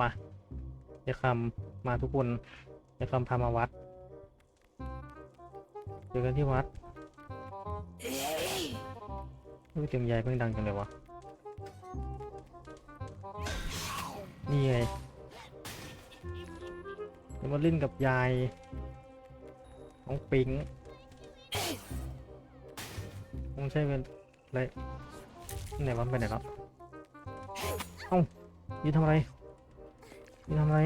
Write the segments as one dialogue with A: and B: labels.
A: มาอย่าคำมาทุกคนอย่าคำพามาวัดเจอกันที่วัดเฮ้ยเสียงใหญ่เพิ่งดังจังเลยวะ นี่ไงเดี๋ยวมาเล่นกับยายน้องปิงคงใช่เป็นอะไรไหนวะไปไหนแล้ว เอ้ายืนทำอะไร ทำไร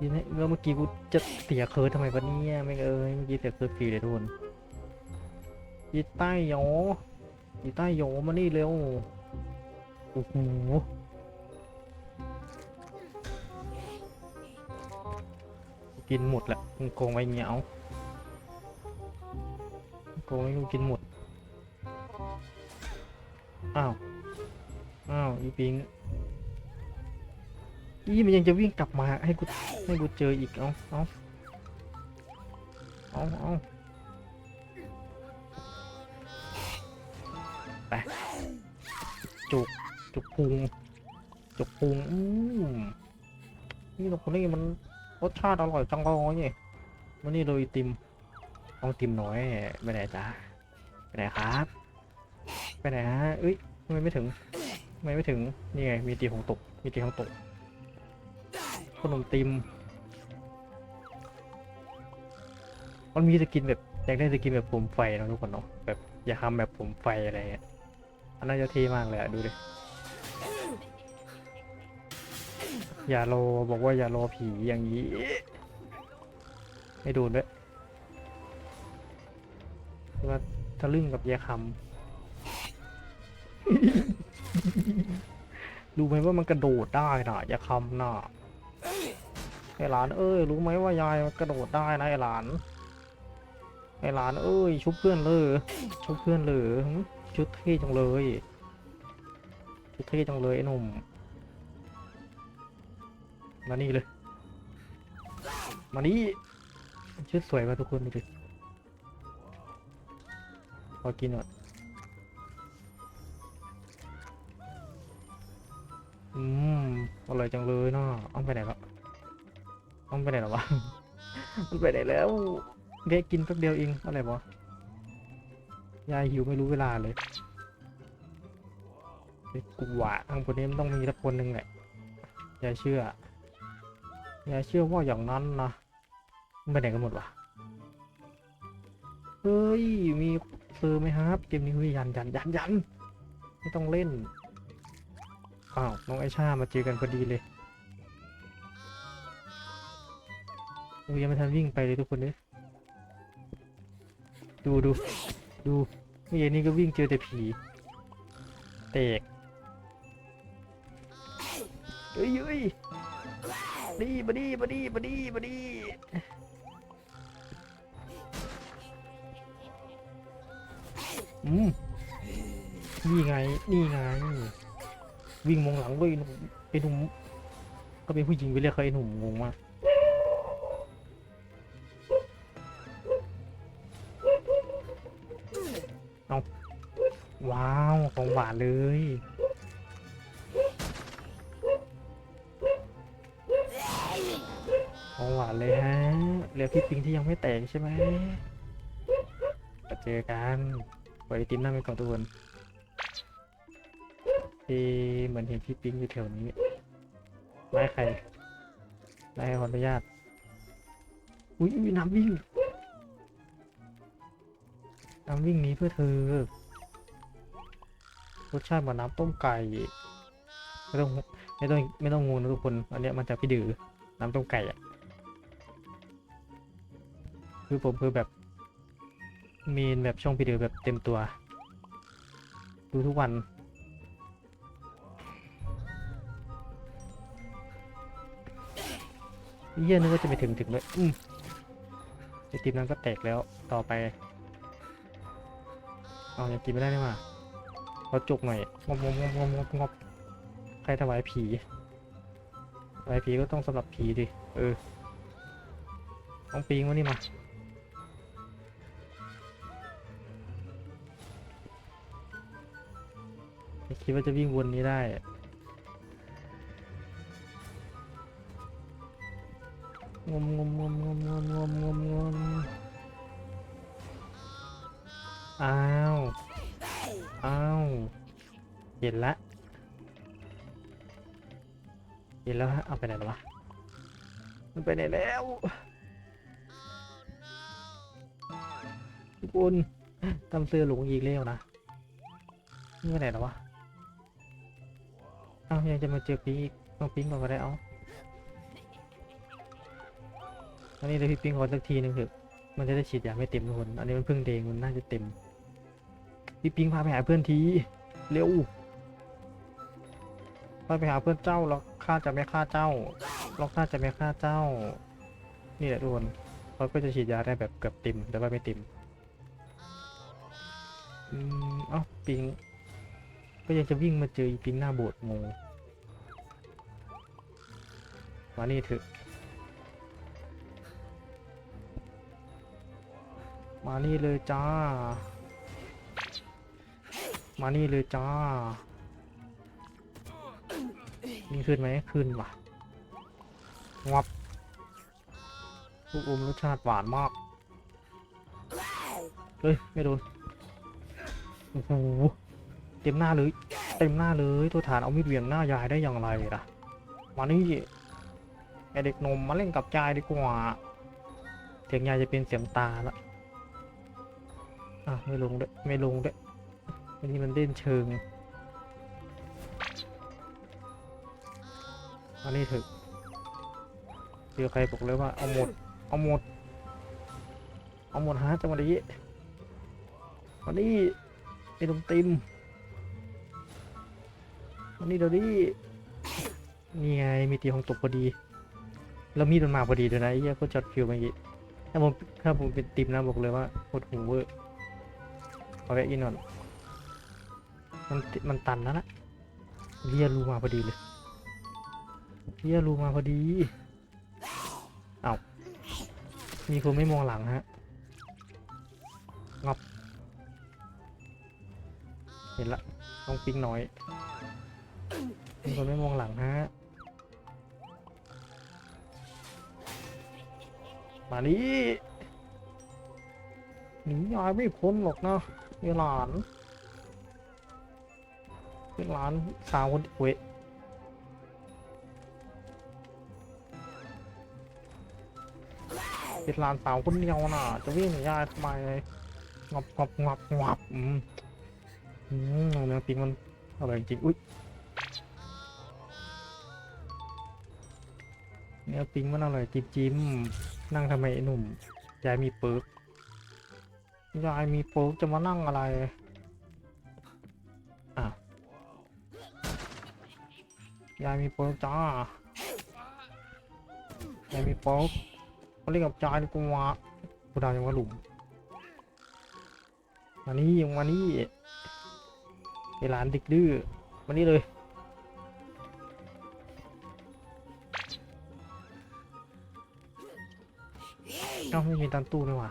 A: ยืนให้แล้วเมื่อกี้กูจะเสียเคิร์ทำไมวะเนี่ยไม่เอ้ยเมื่อกี้เสียเคิร์ฟรีเลยทุกคนยีใต้โยยีใต้โยมานี่เร็วโอ้โหกินหมดแหละมึงโกงไว้เงี้ยเอาโกงไว้กูกินหมด อ้าว อ้าวอีปิง อีมันยังจะวิ่งกลับมาให้กูให้กูเจออีกเอาเอาเอาเอาไปจุกจุกพุงจุกพุงอืมนี่ตรงนี้มันรสชาติอร่อยจังเลยเนี่ยมันนี่เลยติมต้องติมน้อยไปไหนจ้าไปไหนครับ ไปไหนฮะเอ้ยทำไมไม่ถึงทำไมไม่ถึงนี่ไงมีตีของตกมีตีของตก ขนมติมมันมีสกินแบบอยากได้สกินแบบผมไฟเนะทุกคนเนาะแบบอย่าทำแบบผมไฟอะไรเงี้ยอันน่าจะเท่มากเลยอะดูดิอย่ารอบอกว่าอย่ารอผีอย่างนี้ไม่โดนด้วยว่าทะลึ่งกับยาคำรู้ไหมว่ามันกระโดดได้นะยาคำน่ะ ไอหลานเอ้ยรู้ไหมว่ายายกระโดดได้นะไอหลาน ไอหลานเอ้ยชุบเพื่อนเลยชุบเพื่อนเลยชุดเท่จังเลยชุดเท่จังเลยไอหนุ่มมานี่เลยมานี่ชุดสวยมาทุกคนดูดิพอกินหน่อยอืมอร่อยจังเลยเนาะเอาไปไหนแล้ว เอาไปไหนแล้ววะ มันไปไหนแล้วเด็กกินแป๊บเดียวเองอะไรวะยายหิวไม่รู้เวลาเลยเฮ้ยกูว่าทางคนนี้มันต้องมีสักคนหนึ่งแหละยายเชื่อยายเชื่อว่าอย่างนั้นนะมันไปไหนกันหมดวะเฮ้ย มีเซอร์ไหมครับ เกมนี้เฮ้ยยันยันยันยันไม่ต้องเล่นอ้าวน้องไอชามาเจอกันพอดีเลย โอ้ยยังไม่ทันวิ่งไปเลยทุกคนเนี่ยดูดูดูเมื่อกี้นี่ก็วิ่งเจอแต่ผีเตกเอ้ยเอ้ยดีมาดีมาดีมาดีมาดีอืมนี่ไง นี่ไง วิ่งมองหลังด้วยหนุ่มไอ้หนุ่มก็เป็นผู้หญิงไปเรียกเขาไอ้หนุ่มงงมาก ว้าว ของหวานเลย ของหวานเลยฮะเหลือพี่ปิงที่ยังไม่แตกใช่ไหมมาเจอกันไอติมหน้าไปก่อนทุกคนที่เหมือนเห็นพี่ปิ๊งอยู่แถวนี้ไล่ใครไล่ขออนุญาต อุ้ยน้ำวิ่งน้ำวิ่งนี้เพื่อเธอ รสชาติเหมือนน้ำต้มไก่ไม่ต้องไม่ต้องไม่ต้องงงนะทุกคนอันเนี้ยมันจากพี่ดือน้ำต้มไก่อะคือผมคือแบบมีนแบบช่องพี่ดือแบบเต็มตัว ดูทุกวันเยี่ยนึกว่าจะไปถึงถึงเลยอืมไอติมนั้นก็แตกแล้วต่อไป เอายังกินไม่ได้นี่หว่า เขาจุกหน่อยงบงบงบงบงบงใครถวายผีถวายผีก็ต้องสำหรับผีดิ เออ ต้องปีงวะนี่มาไม่คิดว่าจะวิ่งวนนี้ได้งบงบงบงบงบงบงบมอ้าว อ้าวเห็นละเห็นแล้วฮะเอาไปไหนแล้ววะมันไปไหนแล้วทุกคนทำเสื้อหลงอีกแล้วนะนี่ไปไหนแล้ววะอ้าวยังจะมาเจอปิงอีกต้องปิงก่อนก็ได้เอาอันนี้เลยพี่ปิ้งขอสักทีหนึ่งเถอะมันจะได้ฉีดยาไม่เต็มทุกคนอันนี้มันเพิ่งเดงมันน่าจะเต็ม พี่ปิงพาไปหาเพื่อนทีเร็วพาไปหาเพื่อนเจ้าเราข้าจะไม่ฆ่าเจ้าเราข้าจะไม่ฆ่าเจ้า นี่แหละทุกคนเขาก็จะฉีดยาได้แบบเกือบต็มแต่ว่าไม่ต็มอืมเอ้าปิงก็ยังจะวิ่งมาเจออีปิงหน้าโบสถ์งงมานี่เถอะมานี่เลยจ้า มานี่เลยจ้านี่ขึ้นไหมขึ้นว่ะงับลูกอมรสชาติหวานมาก เฮ้ย ไม่โดน โอ้โห เต็มหน้าเลย เต็มหน้าเลย ตัวฐานเอามีดเหวี่ยงหน้ายายได้อย่างไรล่ะ มานี่ไอเด็กนมมาเล่นกับยายดีกว่า เสียงยายจะเป็นเสียงตาละอะ ไม่ลงด้วย ไม่ลงด้วย อันนี้มันเด่นเชิงอันนี้เถอะเจอใครบอกเลยว่าเอาหมด เอาหมด เอาหมดฮะจังหวะนี้วันนี้ไอ้ดมติมวันนี้เดี๋ยวนี้นี่ไงมีตีของตกพอดี แล้วมีดมันมาพอดีด้วยนะไอ้เหี้ยโคตรช็อตฟิวเมื่อกี้ถ้าผมถ้าผมเป็นติมนะบอกเลยว่าโคตรหูเวอร์เอาแวะอินก่อน มันติมันตันแล้วนะเรียรูมาพอดีเลยเรียรูมาพอดี เอามีคนไม่มองหลังฮะงบเห็นละต้องปิ้งน้อยมีคนไม่มองหลังฮะมานี่หนียายไม่พ้นหรอกนะเยลาน เยหลานสาวคนเวเป็นหลานสาวคนเดียวน่ะ จะวิ่งหนียายทำไมงับงับงับงับอืมอืมเนื้อปิ้งมันอร่อยจริงอุ้ยเนื้อปิ้งมันอร่อยจิ้มจิ้มนั่งทำไมไอ้หนุ่มยายมีเปิร์กยายมีโป๊กจะมานั่งอะไร ยายมีโป๊กจ้ายายมีโป๊กมาเล่นกับจายดีกว่ากูดาวยังว่าหลุมมานี่ยังมานี่ไอหลานด็กดื้อมานี่เลยเอ้าไม่มีตันตู้ด้วยว่ะ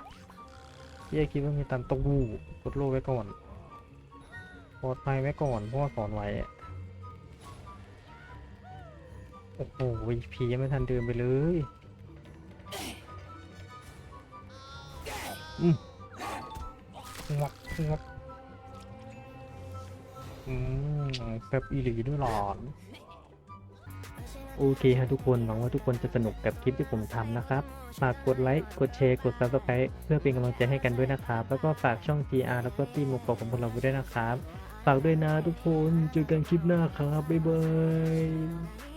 A: พี่คิดว่ามีตันตู้กดโลไว้ก่อนปลอดภัยไว้ก่อนเพราะว่าสอนไว้ โอ้โหพียังไม่ทันเดินไปเลยอืมงอกงอกอืมแบบอีหลีด้วยหลอนโอเคฮะทุกคนหวังว่าทุกคนจะสนุกกับคลิปที่ผมทำนะครับ ฝากกดไลค์ กดแชร์ กด subscribe เพื่อเป็นกำลังใจให้กันด้วยนะครับ แล้วก็ฝากช่อง GR แล้วก็ทีมหมวกของพวกเราไว้ด้วยนะครับ ฝากด้วยนะทุกคนเจอกันคลิปหน้าครับ บ๊ายบาย